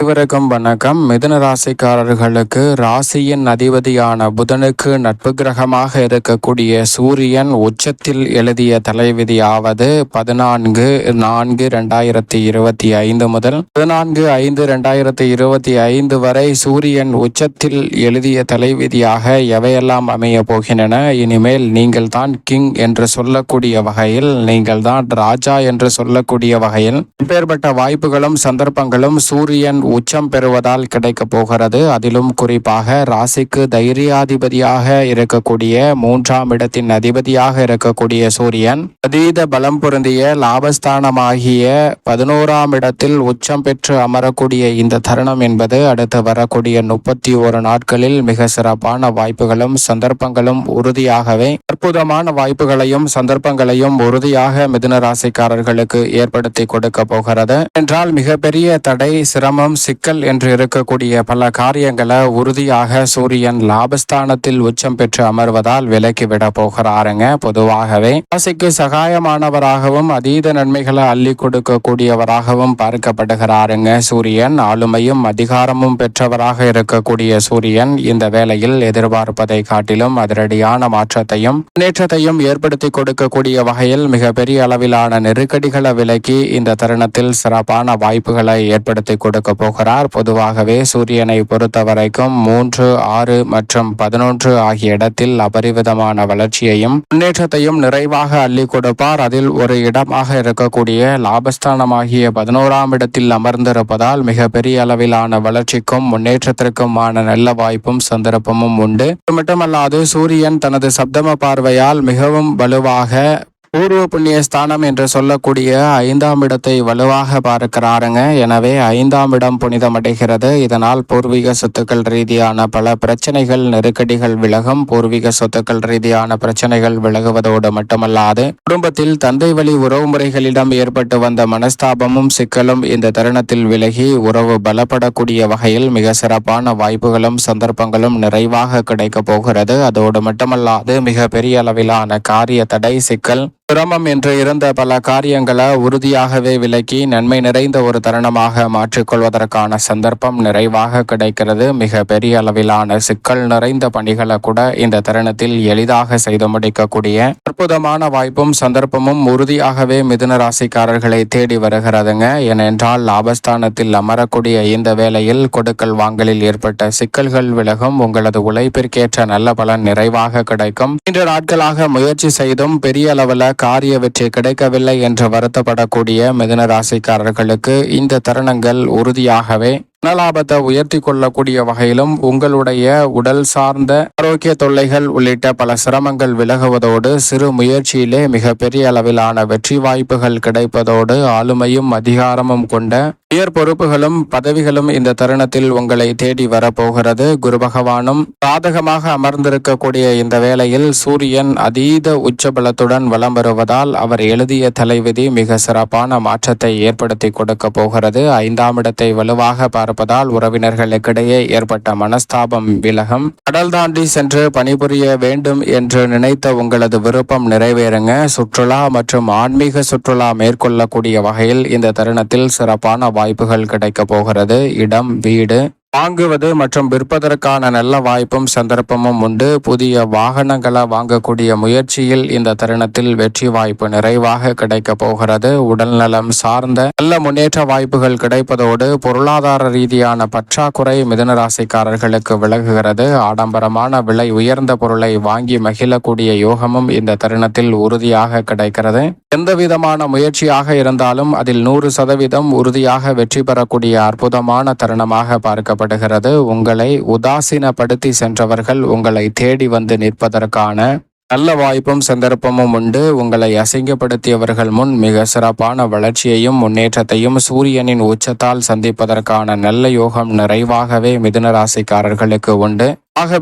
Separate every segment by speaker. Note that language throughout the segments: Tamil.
Speaker 1: அனைவருக்கும் வணக்கம். மிதுன ராசிக்காரர்களுக்கு ராசியின் அதிபதியான புதனுக்கு நட்பு கிரகமாக இருக்கக்கூடிய சூரியன் உச்சத்தில் எழுதிய தலைவிதியாவது பதினான்கு நான்கு ரெண்டாயிரத்தி இருபத்தி ஐந்து முதல் பதினான்கு ஐந்து ரெண்டாயிரத்தி இருபத்தி ஐந்து வரை சூரியன் உச்சத்தில் எழுதிய தலைவிதியாக எவையெல்லாம் அமைய போகின்றன? இனிமேல் நீங்கள் தான் கிங் என்று சொல்லக்கூடிய வகையில் நீங்கள் தான் ராஜா என்று சொல்லக்கூடிய வகையில். இப்பேற்பட்ட வாய்ப்புகளும் சந்தர்ப்பங்களும் சூரியன் உச்சம் பெறுவதால் கிடைக்க போகிறது. அதிலும் குறிப்பாக ராசிக்கு தைரியாதிபதியாக இருக்கக்கூடிய மூன்றாம் இடத்தின் அதிபதியாக இருக்கக்கூடிய சூரியன் அதீத பலம் பொருந்திய லாபஸ்தானமாகிய பதினோராம் இடத்தில் உச்சம் பெற்று அமரக்கூடிய இந்த தருணம் என்பது அடுத்து வரக்கூடிய முப்பத்தி ஒரு நாட்களில் மிக சிறப்பான வாய்ப்புகளும் சந்தர்ப்பங்களும் உறுதியாகவே அற்புதமான வாய்ப்புகளையும் சந்தர்ப்பங்களையும் உறுதியாக மிதுன ராசிக்காரர்களுக்கு ஏற்படுத்தி கொடுக்க போகிறது. என்றால் மிகப்பெரிய தடை சிரமம் சிக்கல் என்று இருக்கக்கூடிய பல காரியங்களை உறுதியாக சூரியன் லாபஸ்தானத்தில் உச்சம் பெற்று அமர்வதால் விலக்கி விட போகிறாருங்க. பொதுவாகவே ராசிக்கு சகாயமானவராகவும் அதீத நன்மைகளை அள்ளி கொடுக்கக்கூடியவராகவும் பார்க்கப்படுகிறாருங்க. சூரியன் ஆளுமையும் அதிகாரமும் பெற்றவராக இருக்கக்கூடிய சூரியன் இந்த வேளையில் எதிர்பார்ப்பதை காட்டிலும் அதிரடியான மாற்றத்தையும் முன்னேற்றத்தையும் ஏற்படுத்தி கொடுக்கக்கூடிய வகையில் மிகப்பெரிய அளவிலான நெருக்கடிகளை விலக்கி இந்த தருணத்தில் சிறப்பான வாய்ப்புகளை ஏற்படுத்தி கொடுக்க போகிறார். பொதுவாகவே சூரியனை பொறுத்த வரைக்கும் மூன்று ஆறு மற்றும் பதினொன்று ஆகிய இடத்தில் அபரிவிதமான வளர்ச்சியையும் முன்னேற்றத்தையும் நிறைவாக அள்ளி கொடுப்பார். அதில் ஒரு இடமாக இருக்கக்கூடிய லாபஸ்தானமாகிய பதினோராம் இடத்தில் அமர்ந்திருப்பதால் மிக பெரிய அளவிலான வளர்ச்சிக்கும் முன்னேற்றத்திற்குமான நல்ல வாய்ப்பும் சந்தர்ப்பமும் உண்டு. இது மட்டுமல்லாது சூரியன் தனது சப்தம பார்வையால் மிகவும் வலுவாக பூர்வ புண்ணிய ஸ்தானம் என்று சொல்லக்கூடிய ஐந்தாம் இடத்தை வலுவாக பார்க்கிறாருங்க. எனவே ஐந்தாம் இடம் புனிதமடைகிறது. இதனால் பூர்வீக சொத்துக்கள் ரீதியான பல பிரச்சனைகள் நெருக்கடிகள் விலகும். பூர்வீக சொத்துக்கள் ரீதியான பிரச்சனைகள் விலகுவதோடு மட்டுமல்லாது குடும்பத்தில் தந்தை வழி உறவுமுறைகளிடம் ஏற்பட்டு வந்த மனஸ்தாபமும் சிக்கலும் இந்த தருணத்தில் விலகி உறவு பலப்படக்கூடிய வகையில் மிக சிறப்பான வாய்ப்புகளும் சந்தர்ப்பங்களும் நிறைவாக கிடைக்கப் போகிறது. அதோடு மட்டுமல்லாது மிக பெரிய அளவிலான காரிய தடை சிக்கல் சிரமம் என்று இருந்த பல காரியங்களை உறுதியாகவே விலக்கி நன்மை நிறைந்த ஒரு தருணமாக மாற்றிக்கொள்வதற்கான சந்தர்ப்பம் நிறைவாக கிடைக்கிறது. மிக பெரிய அளவிலான சிக்கல் நிறைந்த பணிகளை கூட இந்த தருணத்தில் எளிதாக செய்து முடிக்கக்கூடிய அற்புதமான வாய்ப்பும் சந்தர்ப்பமும் உறுதியாகவே மிதுன ராசிக்காரர்களை தேடி வருகிறதுங்க. ஏனென்றால் லாபஸ்தானத்தில் அமரக்கூடிய இந்த வேளையில் கொடுக்கல் வாங்கலில் ஏற்பட்ட சிக்கல்கள் விலகும். உங்களது உழைப்பிற்கேற்ற நல்ல பலன் நிறைவாக கிடைக்கும். இன்று நாட்களாக முயற்சி செய்தும் பெரிய அளவில் காரிய வெற்றி கிடைக்கவில்லை என்று வருத்தப்படக்கூடிய மிதுன ராசிக்காரர்களுக்கு இந்த தருணங்கள் உறுதியாகவே தனலாபத்தை உயர்த்தி கொள்ளக்கூடிய வகையிலும் உங்களுடைய உடல் சார்ந்த ஆரோக்கிய தொல்லைகள் உள்ளிட்ட பல சிரமங்கள் விலகுவதோடு சிறு முயற்சியிலே மிக பெரிய அளவிலான வெற்றி வாய்ப்புகள் கிடைப்பதோடு ஆளுமையும் அதிகாரமும் கொண்ட உயர் பொறுப்புகளும் பதவிகளும் இந்த தருணத்தில் உங்களை தேடி வரப்போகிறது. குரு பகவானும் சாதகமாக அமர்ந்திருக்கக்கூடிய இந்த வேளையில் சூரியன் அதீத உச்சபலத்துடன் வலம் வருவதால் அவர் எழுதிய தலைவிதி மிக சிறப்பான மாற்றத்தை ஏற்படுத்தி கொடுக்க போகிறது. ஐந்தாம் இடத்தை வலுவாக பார்ப்பதால் உறவினர்களுக்கிடையே ஏற்பட்ட மனஸ்தாபம் விலகும். கடல் தாண்டி சென்று பணிபுரிய வேண்டும் என்று நினைத்த உங்களது விருப்பம் நிறைவேறுங்க. சுற்றுலா மற்றும் ஆன்மீக சுற்றுலா மேற்கொள்ளக்கூடிய வகையில் இந்த தருணத்தில் சிறப்பான வாய்ப்புகள் கிடைக்க போகிறது. இடம் வீடு வாங்குவது மற்றும் விற்பதற்கான நல்ல வாய்ப்பும் சந்தர்ப்பமும் உண்டு. புதிய வாகனங்களை வாங்கக்கூடிய முயற்சியில் இந்த தருணத்தில் வெற்றி வாய்ப்பு நிறைவாக கிடைக்கப் போகிறது. உடல்நலம் சார்ந்த நல்ல முன்னேற்ற வாய்ப்புகள் கிடைப்பதோடு பொருளாதார ரீதியான பற்றாக்குறை மிதனராசிக்காரர்களுக்கு விலகுகிறது. ஆடம்பரமான விலை உயர்ந்த பொருளை வாங்கி மகிழக்கூடிய யோகமும் இந்த தருணத்தில் உறுதியாக கிடைக்கிறது. எந்த விதமான முயற்சியாக இருந்தாலும் அதில் நூறு சதவீதம் உறுதியாக வெற்றி பெறக்கூடிய அற்புதமான தருணமாக பார்க்கப்படும் சொல்லப்படுகிறது உங்களை உதாசீனப்படுத்தி சென்றவர்கள் உங்களை தேடி வந்து நிற்பதற்கான நல்ல வாய்ப்பும் சந்தர்ப்பமும் உண்டு. உங்களை அசிங்கப்படுத்தியவர்கள் முன் மிக சிறப்பான வளர்ச்சியையும் முன்னேற்றத்தையும் சூரியனின் உச்சத்தால் சந்திப்பதற்கான நல்ல யோகம் நிறைவாகவே மிதுனராசிக்காரர்களுக்கு உண்டு. ஆக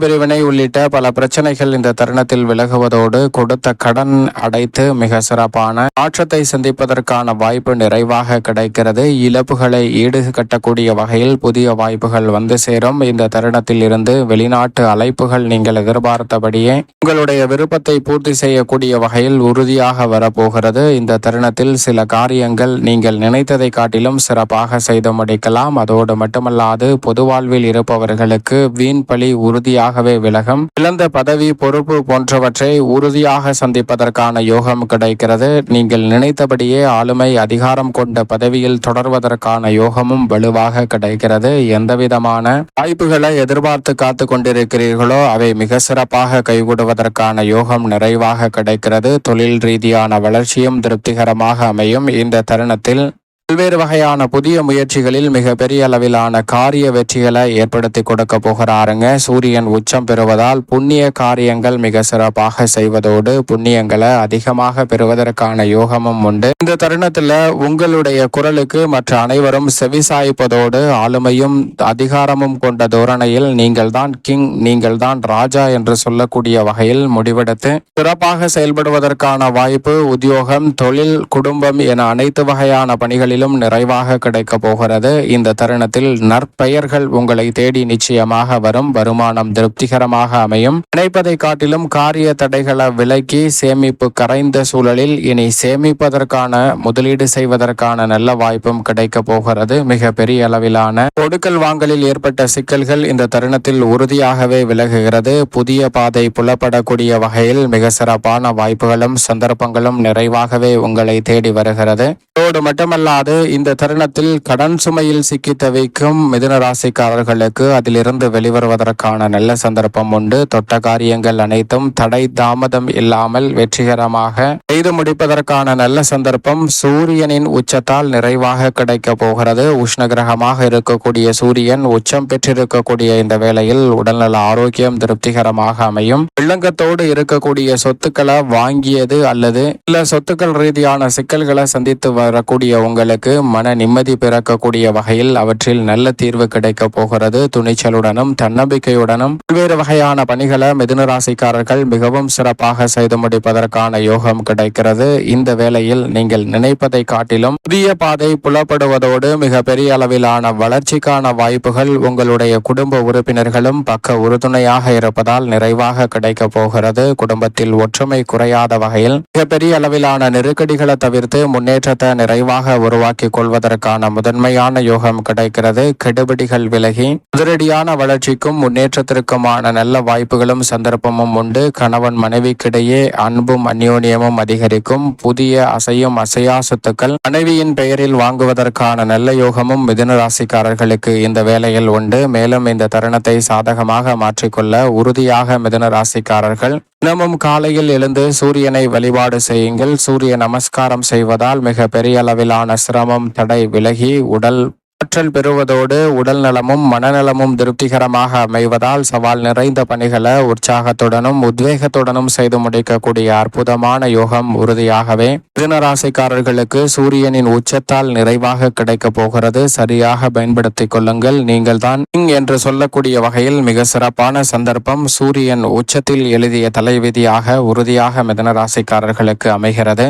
Speaker 1: உள்ளிட்ட பல பிரச்சனைகள் இந்த தருணத்தில் விலகுவதோடு கொடுத்த கடன் அடைத்து மிக சிறப்பான மாற்றத்தை சந்திப்பதற்கான வாய்ப்பு நிறைவாக கிடைக்கிறது. இழப்புகளை ஈடு கட்டக்கூடிய வகையில் புதிய வாய்ப்புகள் வந்து சேரும். இந்த தருணத்தில் இருந்து வெளிநாட்டு அழைப்புகள் நீங்கள் எதிர்பார்த்தபடியே உங்களுடைய விருப்பத்தை பூர்த்தி செய்யக்கூடிய வகையில் உறுதியாக வரப்போகிறது. இந்த தருணத்தில் சில காரியங்கள் நீங்கள் நினைத்ததை காட்டிலும் சிறப்பாக செய்து முடிக்கலாம். அதோடு மட்டுமல்லாது பொது வாழ்வில் இருப்பவர்களுக்கு வீண் பழி உறுதியாகவே விலகும். இழந்த பதவி பொறுப்பு போன்றவற்றை உறுதியாக சந்திப்பதற்கான யோகம் கிடைக்கிறது. நீங்கள் நினைத்தபடியே ஆளுமை அதிகாரம் கொண்ட பதவியில் தொடர்வதற்கான யோகமும் வலுவாக கிடைக்கிறது. எந்தவிதமான வாய்ப்புகளை எதிர்பார்த்து காத்து கொண்டிருக்கிறீர்களோ அவை மிக சிறப்பாக கைகூடுவதற்கான யோகம் நிறைவாக கிடைக்கிறது. தொழில் ரீதியான வளர்ச்சியும் திருப்திகரமாக அமையும். இந்த தருணத்தில் பல்வேறு வகையான புதிய முயற்சிகளில் மிகப்பெரிய அளவிலான காரிய வெற்றிகளை ஏற்படுத்தி கொடுக்க போகிறாருங்க. சூரியன் உச்சம் பெறுவதால் புண்ணிய காரியங்கள் மிக சிறப்பாக செய்வதோடு புண்ணியங்களை அதிகமாக பெறுவதற்கான யோகமும் உண்டு. இந்த தருணத்துல உங்களுடைய குரலுக்கு மற்ற அனைவரும் செவிசாய்ப்பதோடு ஆளுமையும் அதிகாரமும் கொண்ட தோரணையில் நீங்கள் தான் கிங் நீங்கள் தான் ராஜா என்று சொல்லக்கூடிய வகையில் முடிவெடுத்து சிறப்பாக செயல்படுவதற்கான வாய்ப்பு உத்தியோகம் தொழில் குடும்பம் என அனைத்து வகையான பணிகளில் பணிகளிலும் நிறைவாக கிடைக்க போகிறது. இந்த தருணத்தில் நற்பெயர்கள் உங்களை தேடி நிச்சயமாக வரும். வருமானம் திருப்திகரமாக அமையும். நினைப்பதை காட்டிலும் காரிய தடைகளை விலக்கி சேமிப்பு கரைந்த சூழலில் இனி சேமிப்பதற்கான முதலீடு செய்வதற்கான நல்ல வாய்ப்பும் கிடைக்க போகிறது. மிக பெரிய அளவிலான கொடுக்கல் வாங்கலில் ஏற்பட்ட சிக்கல்கள் இந்த தருணத்தில் உறுதியாகவே விலகுகிறது. புதிய பாதை புலப்படக்கூடிய வகையில் மிக சிறப்பான வாய்ப்புகளும் சந்தர்ப்பங்களும் நிறைவாகவே உங்களை தேடி வருகிறது. அதோடு மட்டுமல்லாது அதாவது இந்த தருணத்தில் கடன் சுமையில் சிக்கி தவிக்கும் மிதுன ராசிக்காரர்களுக்கு அதிலிருந்து வெளிவருவதற்கான நல்ல சந்தர்ப்பம் உண்டு. தொட்ட காரியங்கள் அனைத்தும் தடை தாமதம் இல்லாமல் வெற்றிகரமாக செய்து முடிப்பதற்கான நல்ல சந்தர்ப்பம் சூரியனின் உச்சத்தால் நிறைவாக கிடைக்க போகிறது. உஷ்ணகிரகமாக இருக்கக்கூடிய சூரியன் உச்சம் பெற்றிருக்கக்கூடிய இந்த வேளையில் உடல்நல ஆரோக்கியம் திருப்திகரமாக அமையும். வில்லங்கத்தோடு இருக்கக்கூடிய சொத்துக்களை வாங்கியது அல்லது சில சொத்துக்கள் ரீதியான சிக்கல்களை சந்தித்து வரக்கூடிய உங்களுக்கு உங்களுக்கு மன நிம்மதி பிறக்கக்கூடிய வகையில் அவற்றில் நல்ல தீர்வு கிடைக்க போகிறது. துணிச்சலுடனும் தன்னம்பிக்கையுடனும் பல்வேறு வகையான பணிகளை மிதுன ராசிக்காரர்கள் மிகவும் சிறப்பாக செய்து முடிப்பதற்கான யோகம் கிடைக்கிறது. இந்த வேளையில் நீங்கள் நினைப்பதை காட்டிலும் புதிய பாதை புலப்படுவதோடு மிக பெரிய அளவிலான வளர்ச்சிக்கான வாய்ப்புகள் உங்களுடைய குடும்ப உறுப்பினர்களும் பக்க உறுதுணையாக இருப்பதால் நிறைவாக கிடைக்க போகிறது. குடும்பத்தில் ஒற்றுமை குறையாத வகையில் மிகப்பெரிய அளவிலான நெருக்கடிகளை தவிர்த்து முன்னேற்றத்தை நிறைவாக உருவாக்க உருவாக்கிக் கொள்வதற்கான முதன்மையான யோகம் கிடைக்கிறது. கெடுபிடிகள் விலகி உதிரடியான வளர்ச்சிக்கும் முன்னேற்றத்திற்குமான நல்ல வாய்ப்புகளும் சந்தர்ப்பமும் உண்டு. கணவன் மனைவிக்கிடையே அன்பும் அந்யோன்யமும் அதிகரிக்கும். புதிய அசையும் அசையா சொத்துக்கள் மனைவியின் பெயரில் வாங்குவதற்கான நல்ல யோகமும் மிதுன ராசிக்காரர்களுக்கு இந்த வேலையில் உண்டு. மேலும் இந்த தருணத்தை சாதகமாக மாற்றிக்கொள்ள உறுதியாக மிதுன ராசிக்காரர்கள் தினமும் காலையில் எழுந்து சூரியனை வழிபாடு செய்யுங்கள். சூரிய நமஸ்காரம் செய்வதால் மிக பெரிய அளவிலான சிரமம் தடை விலகி உடல் ஆற்றல் பெறுவதோடு உடல் நலமும் மனநலமும் திருப்திகரமாக அமைவதால் சவால் நிறைந்த பணிகளை உற்சாகத்துடனும் உத்வேகத்துடனும் செய்து முடிக்கக்கூடிய அற்புதமான யோகம் உறுதியாகவே மிதுனராசிக்காரர்களுக்கு சூரியனின் உச்சத்தால் நிறைவாக கிடைக்கப் போகிறது. சரியாக பயன்படுத்திக் கொள்ளுங்கள். நீங்கள் தான் என்று சொல்லக்கூடிய வகையில் மிக சிறப்பான சந்தர்ப்பம். சூரியன் உச்சத்தில் எழுதிய தலைவிதியாக உறுதியாக மிதனராசிக்காரர்களுக்கு அமைகிறது.